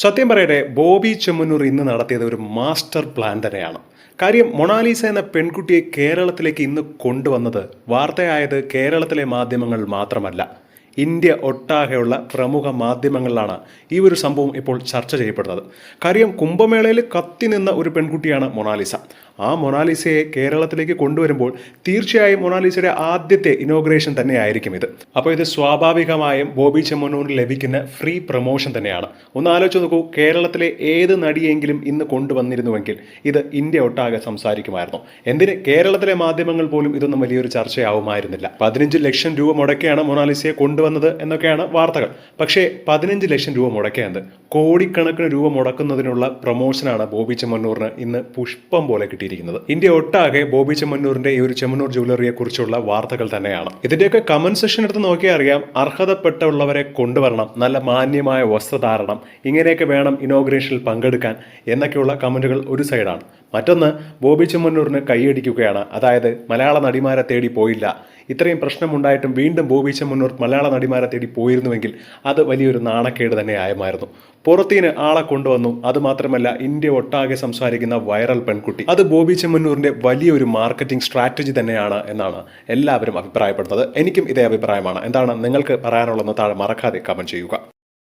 സത്യം പറയട്ടെ ബോബി ചെമ്മന്നൂർ ഇന്ന് നടത്തിയത് ഒരു മാസ്റ്റർ പ്ലാൻ തന്നെയാണ്. കാര്യം മൊണാലിസ എന്ന പെൺകുട്ടിയെ കേരളത്തിലേക്ക് ഇന്ന് കൊണ്ടുവന്നത് വാർത്തയായത് കേരളത്തിലെ മാധ്യമങ്ങൾ മാത്രമല്ല. ഇന്ത്യ ഒട്ടാകെയുള്ള പ്രമുഖ മാധ്യമങ്ങളിലാണ് ഈ ഒരു സംഭവം ഇപ്പോൾ ചർച്ച ചെയ്യപ്പെടുന്നത്. കാര്യം കുംഭമേളയിൽ കത്തി നിന്ന ഒരു പെൺകുട്ടിയാണ് മൊണാലിസ. ആ മൊണാലിസയെ കേരളത്തിലേക്ക് കൊണ്ടുവരുമ്പോൾ തീർച്ചയായും മൊണാലിസയുടെ ആദ്യത്തെ ഇനോഗ്രേഷൻ തന്നെയായിരിക്കും ഇത്. അപ്പോൾ ഇത് സ്വാഭാവികമായും ബോബി ചെമ്മണ്ണൂരിന് ലഭിക്കുന്ന ഫ്രീ പ്രൊമോഷൻ തന്നെയാണ്. ഒന്ന് ആലോചിച്ച് നോക്കൂ കേരളത്തിലെ ഏത് നടിയെങ്കിലും ഇന്ന് കൊണ്ടുവന്നിരുന്നുവെങ്കിൽ ഇത് ഇന്ത്യ ഒട്ടാകെ സംസാരിക്കുമായിരുന്നു. എന്തിന്? കേരളത്തിലെ മാധ്യമങ്ങൾ പോലും ഇതൊന്നും വലിയൊരു ചർച്ചയാവുമായിരുന്നില്ല. പതിനഞ്ച് ലക്ഷം രൂപ മുടക്കിയാണ് മൊണാലിസയെ കൊണ്ടുവന്നത് എന്നൊക്കെയാണ് വാർത്തകൾ. പക്ഷേ പതിനഞ്ച് ലക്ഷം രൂപ മുടക്കിയത് കോടിക്കണക്കിന് രൂപ മുടക്കുന്നതിനുള്ള പ്രൊമോഷനാണ് ബോബി ചെമ്മന്നൂറിന് ഇന്ന് പുഷ്പം പോലെ കിട്ടിയിരിക്കുന്നത് ഇന്ത്യ ഒട്ടാകെ ബോബി ചെമ്മന്നൂരിന്റെ ഈ ഒരു ചെമ്മന്നൂർ ജ്വല്ലറിയെ കുറിച്ചുള്ള വാർത്തകൾ തന്നെയാണ്. ഇതിന്റെയൊക്കെ കമന്റ് സെക്ഷൻ എടുത്ത് നോക്കിയാൽ അറിയാം അർഹതപ്പെട്ടുള്ളവരെ കൊണ്ടുവരണം നല്ല മാന്യമായ വസ്ത്രധാരണം ഇങ്ങനെയൊക്കെ വേണം ഇനോഗ്രേഷനിൽ പങ്കെടുക്കാൻ എന്നൊക്കെയുള്ള കമന്റുകൾ ഒരു സൈഡാണ് മറ്റൊന്ന് ബോബി ചെമ്മന്നൂരിന് കൈയടിക്കുകയാണ്. അതായത് മലയാള നടിമാരെ തേടി പോയില്ല. ഇത്രയും പ്രശ്നമുണ്ടായിട്ടും വീണ്ടും ബോബി ചെമ്മന്നൂർ മലയാള നടിമാരെ തേടി പോയിരുന്നുവെങ്കിൽ അത് വലിയൊരു നാണക്കേട് തന്നെ ആയമായിരുന്നു പുറത്തിന് ആളെ കൊണ്ടുവന്നു. അതുമാത്രമല്ല ഇന്ത്യ ഒട്ടാകെ സംസാരിക്കുന്ന വൈറൽ പെൺകുട്ടി. അത് ബോബി ചെമ്മന്നൂറിന്റെ വലിയൊരു മാർക്കറ്റിംഗ് സ്ട്രാറ്റജി തന്നെയാണ് എന്നാണ് എല്ലാവരും അഭിപ്രായപ്പെടുന്നത്. എനിക്കും ഇതേ അഭിപ്രായമാണ്. എന്താണ് നിങ്ങൾക്ക് പറയാനുള്ളതെന്ന് താഴെ മറക്കാതെ കമന്റ് ചെയ്യുക.